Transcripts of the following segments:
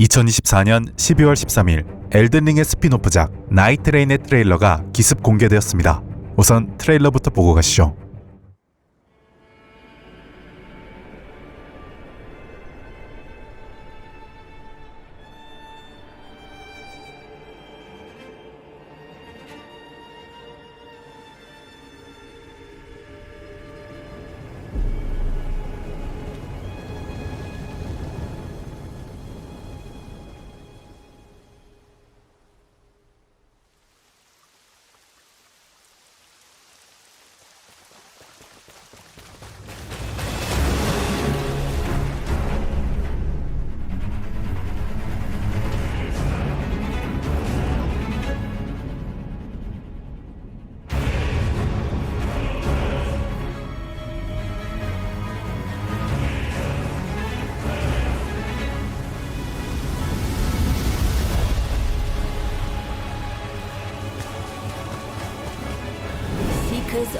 2024년 12월 13일 엘든링의 스피노프작 나이트레인의 트레일러가 기습 공개되었습니다. 우선 트레일러부터 보고 가시죠.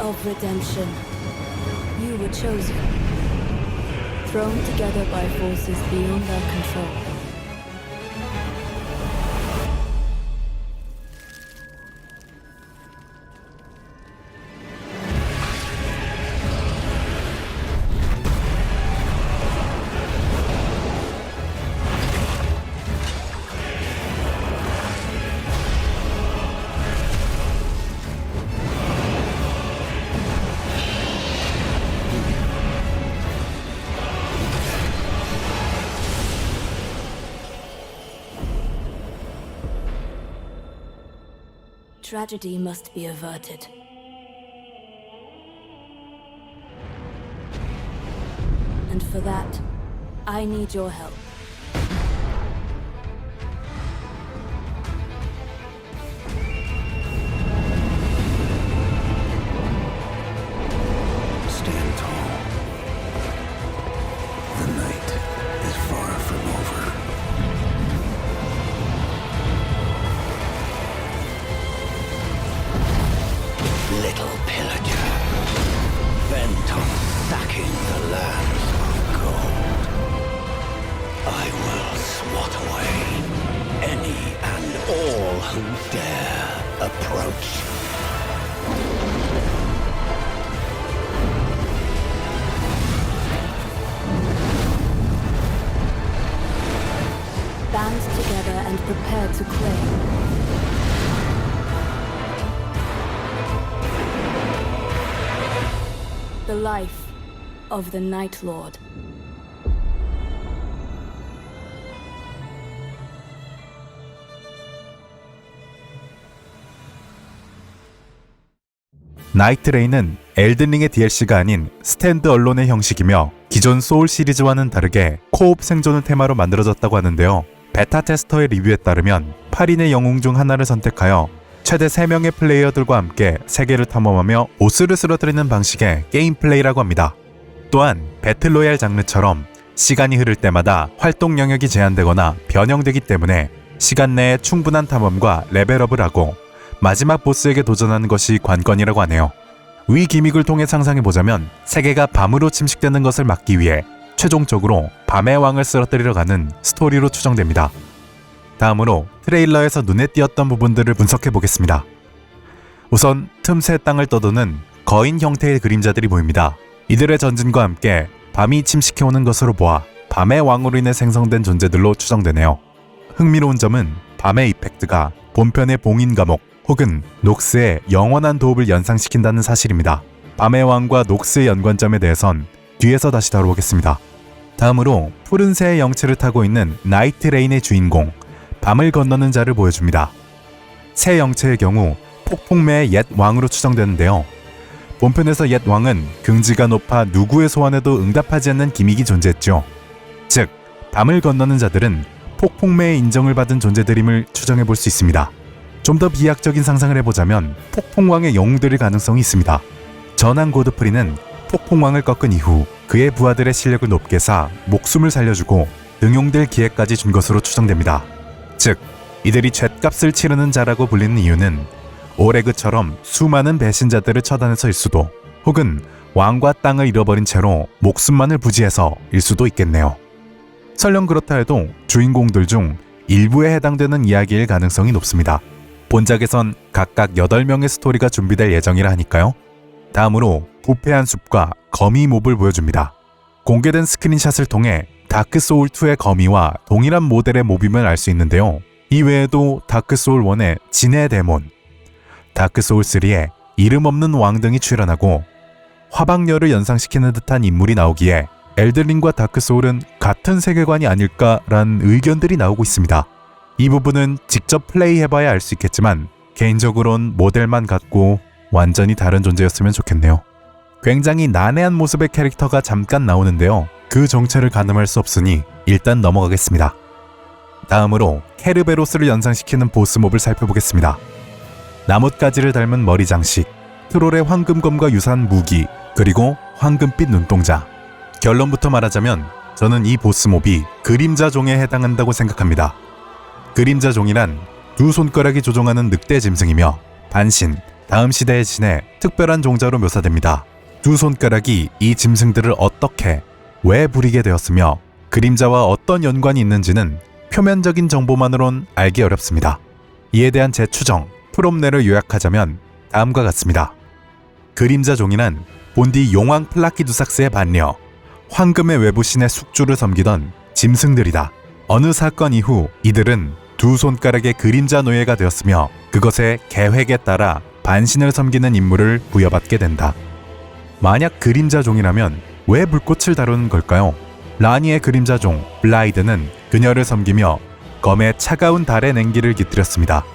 Of redemption, you were chosen. Thrown together by forces beyond our control. Tragedy must be averted. And for that, I need your help. Dare approach. Band together and prepare to claim. The life of the Night Lord. 나이트레인은 엘든링의 DLC가 아닌 스탠드 언론의 형식이며 기존 소울 시리즈와는 다르게 코옵 생존을 테마로 만들어졌다고 하는데요. 베타 테스터의 리뷰에 따르면 8인의 영웅 중 하나를 선택하여 최대 3명의 플레이어들과 함께 세계를 탐험하며 보스를 쓰러뜨리는 방식의 게임 플레이라고 합니다. 또한 배틀로얄 장르처럼 시간이 흐를 때마다 활동 영역이 제한되거나 변형되기 때문에 시간 내에 충분한 탐험과 레벨업을 하고 마지막 보스에게 도전하는 것이 관건이라고 하네요. 위 기믹을 통해 상상해보자면 세계가 밤으로 침식되는 것을 막기 위해 최종적으로 밤의 왕을 쓰러뜨리러 가는 스토리로 추정됩니다. 다음으로 트레일러에서 눈에 띄었던 부분들을 분석해 보겠습니다. 우선 틈새 땅을 떠도는 거인 형태의 그림자들이 보입니다. 이들의 전진과 함께 밤이 침식해오는 것으로 보아 밤의 왕으로 인해 생성된 존재들로 추정되네요. 흥미로운 점은 밤의 이펙트가 본편의 봉인 감옥 혹은 녹스의 영원한 도읍을 연상시킨다는 사실입니다. 밤의 왕과 녹스의 연관점에 대해선 뒤에서 다시 다뤄보겠습니다. 다음으로 푸른 새의 영체를 타고 있는 나이트 레인의 주인공 밤을 건너는 자를 보여줍니다. 새 영체의 경우 폭풍매의 옛 왕으로 추정되는데요. 본편에서 옛 왕은 긍지가 높아 누구의 소원에도 응답하지 않는 기믹이 존재했죠. 즉, 밤을 건너는 자들은 폭풍매의 인정을 받은 존재들임을 추정해 볼 수 있습니다. 좀 더 비약적인 상상을 해보자면 폭풍왕의 영웅들일 가능성이 있습니다. 전한 고드프리는 폭풍왕을 꺾은 이후 그의 부하들의 실력을 높게 쌓아 목숨을 살려주고 등용될 기회까지 준 것으로 추정됩니다. 즉, 이들이 죗값을 치르는 자라고 불리는 이유는 오레그처럼 수많은 배신자들을 처단해서일 수도 혹은 왕과 땅을 잃어버린 채로 목숨만을 부지해서일 수도 있겠네요. 설령 그렇다 해도 주인공들 중 일부에 해당되는 이야기일 가능성이 높습니다. 본작에선 각각 8명의 스토리가 준비될 예정이라 하니까요. 다음으로 부패한 숲과 거미 몹을 보여줍니다. 공개된 스크린샷을 통해 다크 소울 2의 거미와 동일한 모델의 몹임을 알 수 있는데요. 이 외에도 다크 소울 1의 진의 데몬, 다크 소울 3의 이름 없는 왕 등이 출연하고 화방열을 연상시키는 듯한 인물이 나오기에 엘들링과 다크 소울은 같은 세계관이 아닐까라는 의견들이 나오고 있습니다. 이 부분은 직접 플레이해봐야 알 수 있겠지만 개인적으론 모델만 같고 완전히 다른 존재였으면 좋겠네요. 굉장히 난해한 모습의 캐릭터가 잠깐 나오는데요. 그 정체를 가늠할 수 없으니 일단 넘어가겠습니다. 다음으로 케르베로스를 연상시키는 보스몹을 살펴보겠습니다. 나뭇가지를 닮은 머리 장식, 트롤의 황금검과 유사한 무기, 그리고 황금빛 눈동자. 결론부터 말하자면 저는 이 보스몹이 그림자 종에 해당한다고 생각합니다. 그림자 종이란 두 손가락이 조종하는 늑대 짐승이며 반신, 다음 시대의 신의 특별한 종자로 묘사됩니다. 두 손가락이 이 짐승들을 어떻게, 왜 부리게 되었으며 그림자와 어떤 연관이 있는지는 표면적인 정보만으론 알기 어렵습니다. 이에 대한 제 추정, 프롬네를 요약하자면 다음과 같습니다. 그림자 종이란 본디 용왕 플라키두삭스의 반려, 황금의 외부신의 숙주를 섬기던 짐승들이다. 어느 사건 이후 이들은 두 손가락의 그림자 노예가 되었으며 그것의 계획에 따라 반신을 섬기는 임무를 부여받게 된다. 만약 그림자 종이라면 왜 불꽃을 다루는 걸까요? 라니의 그림자 종 블라이드는 그녀를 섬기며 검에 차가운 달의 냉기를 깃들였습니다.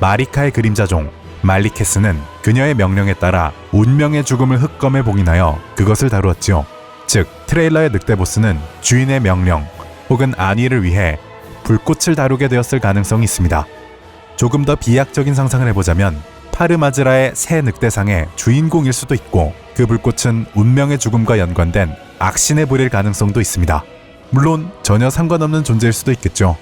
마리카의 그림자 종 말리케스는 그녀의 명령에 따라 운명의 죽음을 흑검에 봉인하여 그것을 다루었지요. 즉 트레일러의 늑대 보스는 주인의 명령 혹은 안위를 위해 불꽃을 다루게 되었을 가능성이 있습니다. 조금 더 비약적인 상상을 해보자면 파르마즈라의 새 늑대상의 주인공일 수도 있고 그 불꽃은 운명의 죽음과 연관된 악신에 부릴 가능성도 있습니다. 물론 전혀 상관없는 존재일 수도 있겠죠.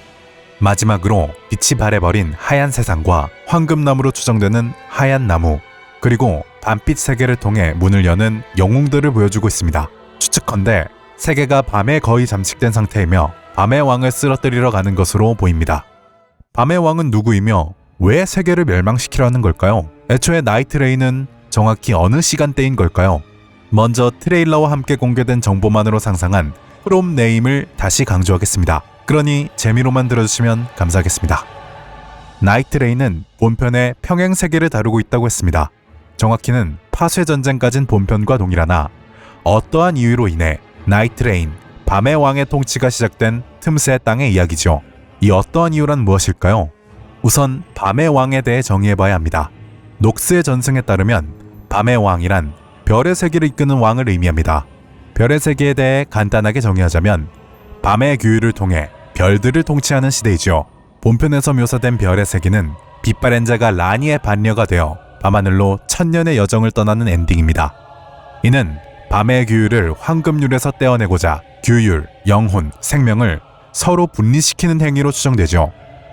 마지막으로 빛이 발해버린 하얀 세상과 황금나무로 추정되는 하얀 나무 그리고 밤빛 세계를 통해 문을 여는 영웅들을 보여주고 있습니다. 추측컨대 세계가 밤에 거의 잠식된 상태이며 밤의 왕을 쓰러뜨리러 가는 것으로 보입니다. 밤의 왕은 누구이며 왜 세계를 멸망시키려 하는 걸까요? 애초에 나이트레인은 정확히 어느 시간대인 걸까요? 먼저 트레일러와 함께 공개된 정보만으로 상상한 프롬 네임을 다시 강조하겠습니다. 그러니 재미로만 들어주시면 감사하겠습니다. 나이트레인은 본편의 평행 세계를 다루고 있다고 했습니다. 정확히는 파쇄 전쟁까진 본편과 동일하나 어떠한 이유로 인해 나이트레인, 밤의 왕의 통치가 시작된 틈새 땅의 이야기죠. 이 어떠한 이유란 무엇일까요? 우선 밤의 왕에 대해 정의해봐야 합니다. 녹스의 전승에 따르면 밤의 왕이란 별의 세계를 이끄는 왕을 의미합니다. 별의 세계에 대해 간단하게 정의하자면 밤의 규율을 통해 별들을 통치하는 시대이죠. 본편에서 묘사된 별의 세계는 빛바랜 자가 라니의 반려가 되어 밤하늘로 천년의 여정을 떠나는 엔딩입니다. 이는 밤의 규율을 황금률에서 떼어내고자 규율, 영혼, 생명을 서로 분리시키는 행위로 추정되죠.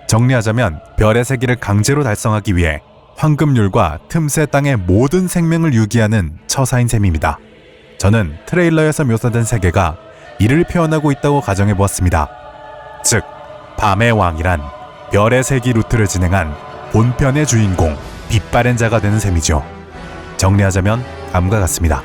정리하자면 별의 세계를 강제로 달성하기 위해 황금률과 틈새 땅의 모든 생명을 유기하는 처사인 셈입니다. 저는 트레일러에서 묘사된 세계가 이를 표현하고 있다고 가정해 보았습니다. 즉, 밤의 왕이란 별의 세기 루트를 진행한 본편의 주인공 빛바랜 자가 되는 셈이죠. 정리하자면 다음과 같습니다.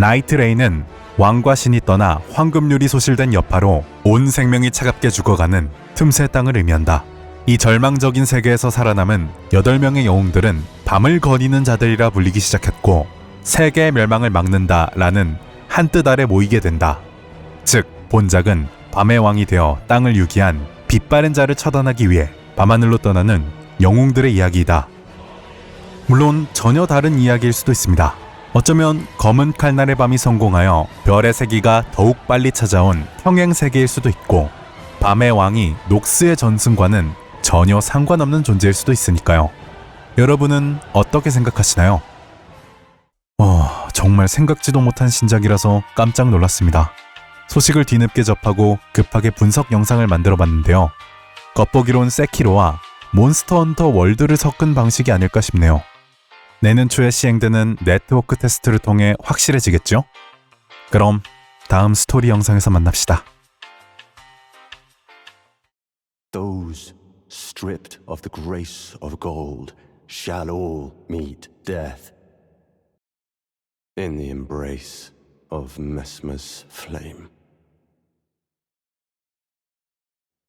나이트레인은 왕과 신이 떠나 황금률이 소실된 여파로 온 생명이 차갑게 죽어가는 틈새 땅을 의미한다. 이 절망적인 세계에서 살아남은 8명의 영웅들은 밤을 거니는 자들이라 불리기 시작했고 세계의 멸망을 막는다 라는 한뜻 아래 모이게 된다. 즉 본작은 밤의 왕이 되어 땅을 유기한 빛바랜 자를 처단하기 위해 밤하늘로 떠나는 영웅들의 이야기이다. 물론 전혀 다른 이야기일 수도 있습니다. 어쩌면 검은 칼날의 밤이 성공하여 별의 세기가 더욱 빨리 찾아온 평행 세계일 수도 있고 밤의 왕이 녹스의 전승과는 전혀 상관없는 존재일 수도 있으니까요. 여러분은 어떻게 생각하시나요? 어, 정말 생각지도 못한 신작이라서 깜짝 놀랐습니다. 소식을 뒤늦게 접하고 급하게 분석 영상을 만들어 봤는데요. 겉보기론 세키로와 몬스터 헌터 월드를 섞은 방식이 아닐까 싶네요. 내년 초에 시행되는 네트워크 테스트를 통해 확실해지겠죠? 그럼 다음 스토리 영상에서 만납시다. Those stripped of the grace of gold shall all meet death in the embrace of Mesmer's flame.